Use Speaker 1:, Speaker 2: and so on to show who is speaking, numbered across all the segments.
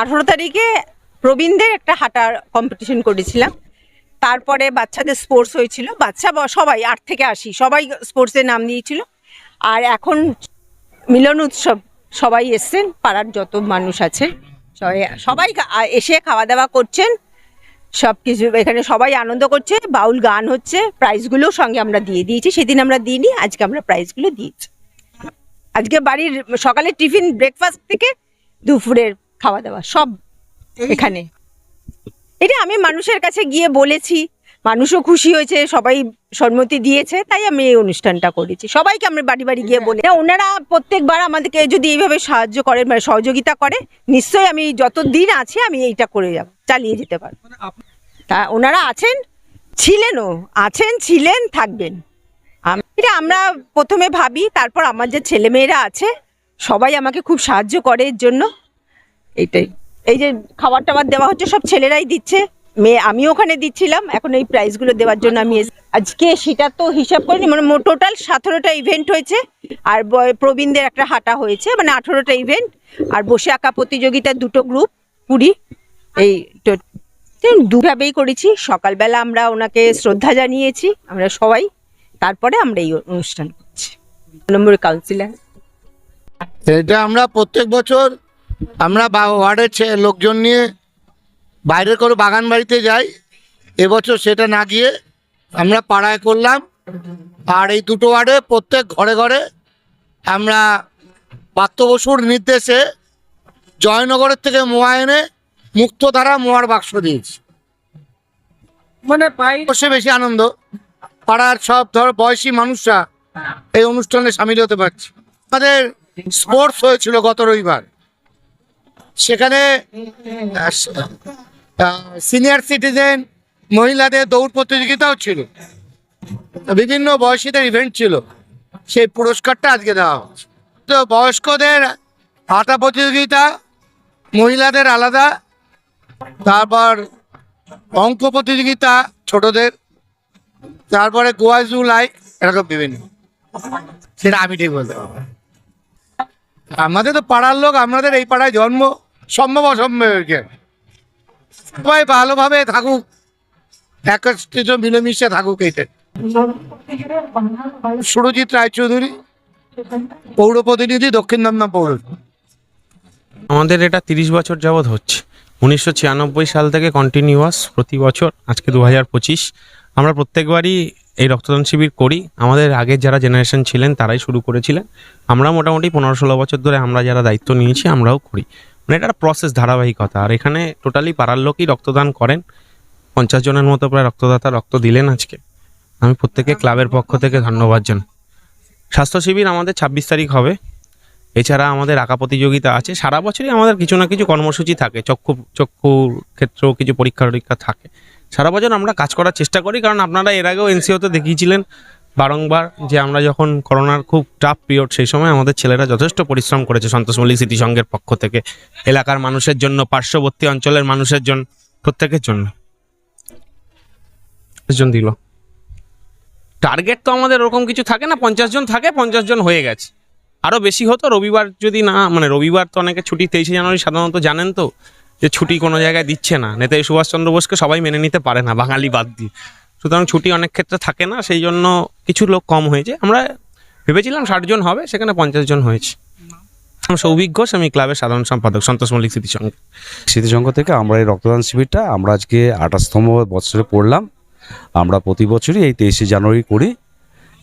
Speaker 1: আঠারো তারিখে প্রবীণদের একটা হাঁটার কম্পিটিশন করেছিলাম। তারপরে বাচ্চাদের স্পোর্টস হয়েছিল। বাচ্চা সবাই আট থেকে আসি সবাই স্পোর্টসে নাম দিয়েছিল। আর এখন মিলন উৎসব, সবাই এসছেন, পাড়ার যত মানুষ আছে, সবাই সবাই এসে খাওয়া দাওয়া করছেন সব কিছু এখানে সবাই আনন্দ করছে, বাউল গান হচ্ছে প্রাইজগুলোও সঙ্গে আমরা দিয়ে দিয়েছি। সেদিন আমরা দিইনি, আজকে আমরা প্রাইজগুলো দিয়েছি। আজকে বাড়ির সকালে টিফিন ব্রেকফাস্ট থেকে দুপুরের খাওয়া দাওয়া সব এখানে। এটা আমি মানুষের কাছে গিয়ে বলেছি মানুষও খুশি হয়েছে সবাই সম্মতি দিয়েছে তাই আমি এই অনুষ্ঠানটা করেছি। সবাইকে আমরা বাড়ি বাড়ি গিয়ে বলে ওনারা প্রত্যেকবার আমাদেরকে যদি এইভাবে সাহায্য করে মানে সহযোগিতা করে নিশ্চয়ই আমি যত দিন আছে আমি এইটা করে যাব চালিয়ে যেতে পারব। তা ওনারা আছেন ছিলেনও আছেন ছিলেন থাকবেন। এটা আমরা প্রথমে ভাবি তারপর আমার যে ছেলেমেয়েরা আছে সবাই আমাকে খুব সাহায্য করে এর জন্য। এইটাই। এই যে খাবার টাবার দেওয়া হচ্ছে সব ছেলেরাই দিচ্ছে। মেয়ে আমি ওখানে দিচ্ছিলাম এখন এই প্রাইজগুলো দেওয়ার জন্য আমি আজকে সেটা তো হিসাব করিনি মানে টোটাল সতেরোটা ইভেন্ট হয়েছে আর বয়- প্রবীণদের একটা হাঁটা হয়েছে মানে আঠেরোটা ইভেন্ট আর বসে আঁকা প্রতিযোগিতার দুটো গ্রুপ কুড়ি এই দুভাবেই করেছি। সকালবেলা আমরা ওনাকে শ্রদ্ধা জানিয়েছি আমরা সবাই তারপরে আমরা এই অনুষ্ঠান করছি। নম্বর কাউন্সিলর
Speaker 2: এটা আমরা প্রত্যেক বছর আমরা বা- ওয়ার্ডের লোকজন নিয়ে বাইরে করে বাগান বাড়িতে যাই এবছর সেটা না গিয়ে আমরা পাড়ায় করলাম। আর এই দুটো ওয়ার্ডে প্রত্যেক ঘরে ঘরে আমরা পার্থ বসুর নির্দেশে জয়নগরের থেকে মোয়া এনে মুক্তধারা মোয়ার বাক্স দিয়েছি।
Speaker 3: মানে পাই
Speaker 2: বসে বেশি আনন্দ। পাড়ার সব ধর বয়সী মানুষরা এই অনুষ্ঠানে সামিল হতে পারছে। আমাদের স্পোর্টস হয়েছিল গত রবিবার। সেখানে সিনিয়র সিটিজেন মহিলাদের দৌড় প্রতিযোগিতাও ছিল। বিভিন্ন বয়সীদের ইভেন্ট ছিল। সেই পুরস্কারটা আজকে দেওয়া হচ্ছে। তো বয়স্কদের হাঁটা প্রতিযোগিতা, মহিলাদের আলাদা, তারপর অঙ্ক প্রতিযোগিতা ছোটদের, তারপরে গোয়াজু লাইক এরকম বিভিন্ন। সেটা আমি ঠিক বলতে পারব আমাদের তো পাড়ার লোক, আমাদের এই পাড়ায় জন্ম। সম্ভব অসম্ভবকে সবাই ভালোভাবে থাকুক। একত্রিত মিলেমিশে থাকুক এইটা সুরজিৎ রায়চৌধুরী, পৌর প্রতিনিধি দক্ষিণ দমদম পৌর।
Speaker 4: আমাদের এটা তিরিশ বছর যাবৎ হচ্ছে। উনিশশো ছিয়ানব্বই সাল থেকে কন্টিনিউয়াস প্রতি বছর, আজকে দু হাজার পঁচিশ। আমরা প্রত্যেকবারই এই রক্তদান শিবির করি। আমাদের আগের যারা জেনারেশন ছিলেন, তারাই শুরু করেছিলেন। আমরা মোটামুটি পনেরো ষোলো বছর ধরে আমরা যারা দায়িত্ব নিয়েছি, আমরাও করি। মানে এটা প্রসেস ধারাবাহিকতা। আর এখানে টোটালি পাড়ার লোকই রক্তদান করেন। পঞ্চাশ জনের মতো প্রায় রক্তদাতা রক্ত দিলেন আজকে। আমি প্রত্যেকে ক্লাবের পক্ষ থেকে ধন্যবাদ জানাই। স্বাস্থ্য শিবির আমাদের ছাব্বিশ তারিখ হবে। এছাড়া আমাদের আঁকা প্রতিযোগিতা আছে। সারা বছরই আমাদের কিছু না কিছু কর্মসূচি থাকে। চক্ষু চক্ষুর ক্ষেত্রেও কিছু পরীক্ষা টরীক্ষা থাকে। সারা বছর আমরা কাজ করার চেষ্টা করি। কারণ আপনারা এর আগেও এনসিওতে দেখিয়েছিলেন বারংবার যে আমরা যখন করোনার খুব টাফ পিরিয়ড সেই সময় আমাদের ছেলেরা যথেষ্ট পরিশ্রম করেছে সন্তোষ মল্লিক স্মৃতি সংঘের পক্ষ থেকে, এলাকার মানুষের জন্য, পার্শ্ববর্তী অঞ্চলের মানুষের জন্য, প্রত্যেকের জন্য। জন দিল। টার্গেট তো আমাদের ওরকম কিছু থাকে না, পঞ্চাশ জন থাকে, পঞ্চাশ জন হয়ে গেছে। আরও বেশি হতো, রবিবার যদি না মানে রবিবার তো অনেকে ছুটি, তেইশে জানুয়ারি সাধারণত জানেন তো, যে ছুটি কোনো জায়গায় দিচ্ছে না। নেতাজি সুভাষচন্দ্র বোসকে সবাই মেনে নিতে পারে না, বাঙালি বাদ দিয়ে। সুতরাং ছুটি অনেক ক্ষেত্রে থাকে না, সেই জন্য কিছু লোক কম হয়েছে। আমরা ভেবেছিলাম ষাট জন হবে, সেখানে পঞ্চাশ জন হয়েছে। আমি সৌভিক ঘোষ, আমি ক্লাবের সাধারণ সম্পাদক, সন্তোষ মল্লিক স্মৃতি সংঘ
Speaker 5: স্মৃতিসংঘ থেকে আমরা এই রক্তদান শিবিরটা, আমরা আজকে আঠাশতম বছরে পড়লাম। আমরা প্রতি বছরই এই তেইশে জানুয়ারি করি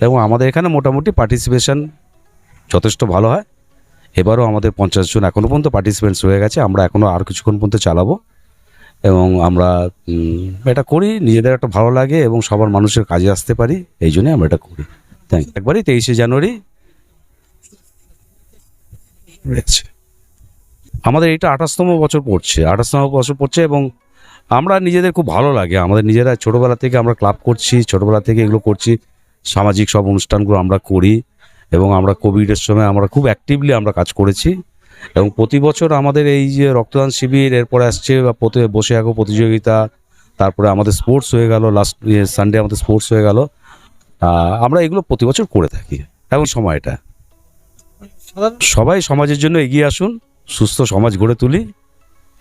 Speaker 5: এবং আমাদের এখানে মোটামুটি পার্টিসিপেশন যথেষ্ট ভালো হয়। এবারও আমাদের পঞ্চাশ জন এখনও পর্যন্ত পার্টিসিপেন্টস হয়ে গেছে, আমরা এখনও আর কিছুক্ষণ পর্যন্ত চালাবো। এবং আমরা এটা করি, নিজেদের একটা ভালো লাগে এবং সবার মানুষের কাজে আসতে পারি, এই জন্যই আমরা এটা করি। থ্যাংক একবারই তেইশে জানুয়ারি। আমাদের এটা আঠাশতম বছর পড়ছে, আঠাশতম বছর পড়ছে এবং আমরা নিজেদের খুব ভালো লাগে। আমাদের নিজেরা ছোটোবেলা থেকে আমরা ক্লাব করছি, ছোটোবেলা থেকে এগুলো করছি। সামাজিক সব অনুষ্ঠানগুলো আমরা করি এবং আমরা কোভিডের সময় আমরা খুব অ্যাক্টিভলি আমরা কাজ করেছি। এবং প্রতি বছর আমাদের এই যে রক্তদান শিবির, এরপরে আসছে বা প্রতি বসে আঁকো প্রতিযোগিতা, তারপরে আমাদের স্পোর্টস হয়ে গেল লাস্ট সানডে আমাদের স্পোর্টস হয়ে গেল। আমরা এগুলো প্রতি বছর করে থাকি। এখন সময়টা। সবাই সমাজের জন্য এগিয়ে আসুন, সুস্থ সমাজ গড়ে তুলি,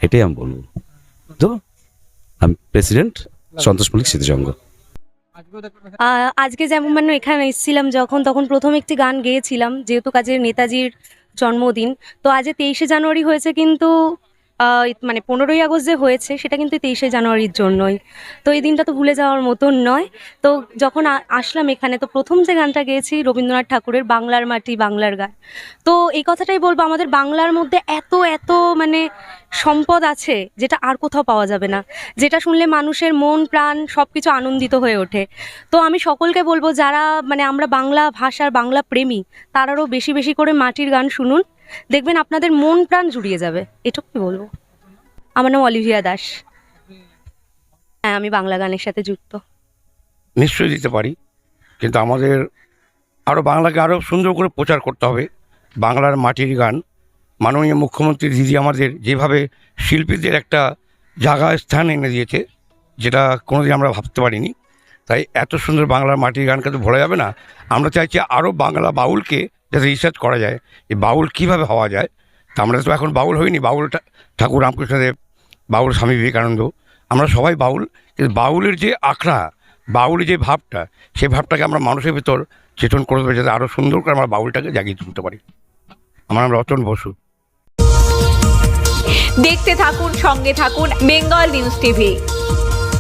Speaker 5: এটাই আমি বলব। তো আমি প্রেসিডেন্ট সন্তোষ মল্লিক স্মৃতিসংঘ
Speaker 6: আজকে যেমন মানে এখানে এসেছিলাম যখন, তখন প্রথম একটি গান গেয়েছিলাম, যেহেতু কাজের নেতাজির জন্মদিন। তো আজ তেইশে জানুয়ারি হয়েছে কিন্তু মানে পনেরোই আগস্ট যে হয়েছে, সেটা কিন্তু তেইশে জানুয়ারির জন্যই। তো এই দিনটা তো ভুলে যাওয়ার মতন নয়। তো যখন আসলাম এখানে, তো প্রথম যে গানটা গেয়েছি, রবীন্দ্রনাথ ঠাকুরের বাংলার মাটি, বাংলার গান। তো এই কথাটাই বলব, আমাদের বাংলার মধ্যে এত এত মানে সম্পদ আছে, যেটা আর কোথাও পাওয়া যাবে না। যেটা শুনলে মানুষের মন, প্রাণ সব কিছু আনন্দিত হয়ে ওঠে। তো আমি সকলকে বলব, যারা মানে আমরা বাংলা ভাষার বাংলা প্রেমী তারারও বেশি বেশি করে মাটির গান শুনুন। দেখবেন আপনাদের মন প্রাণ জুড়িয়ে যাবে। এটুকুই বলব? আমার নাম অলিভিয়া দাস। হ্যাঁ আমি বাংলা গানের সাথে যুক্ত।
Speaker 7: নিশ্চয়ই দিতে পারি। কিন্তু আমাদের আরও বাংলাকে আরও সুন্দর করে প্রচার করতে হবে। বাংলার মাটির গান। মাননীয় মুখ্যমন্ত্রী দিদি আমাদের যেভাবে শিল্পীদের একটা জায়গা স্থান এনে দিয়েছে, যেটা কোনোদিন আমরা ভাবতে পারিনি। তাই এত সুন্দর বাংলার মাটির গানকে তো ভোলা যাবে না। আমরা চাইছি আরও বাংলা বাউলকে যাতে রিসার্চ করা যায় যে বাউল কীভাবে হওয়া যায়, তা আমরা তো এখন বাউল হইনি, বাউলটা, ঠাকুর রামকৃষ্ণদেব বাউল স্বামী বিবেকানন্দ, আমরা সবাই বাউল, কিন্তু বাউলের যে আখড়া, বাউলের যে ভাবটা সেই ভাবটাকে আমরা মানুষের ভিতর চেতন করে দেবো, যাতে আরও সুন্দর করে আমরা বাউলটাকে জাগিয়ে তুলতে পারি। আমার নাম রতন বসু।
Speaker 8: দেখতে থাকুন, সঙ্গে থাকুন, বেঙ্গল নিউজ টিভি।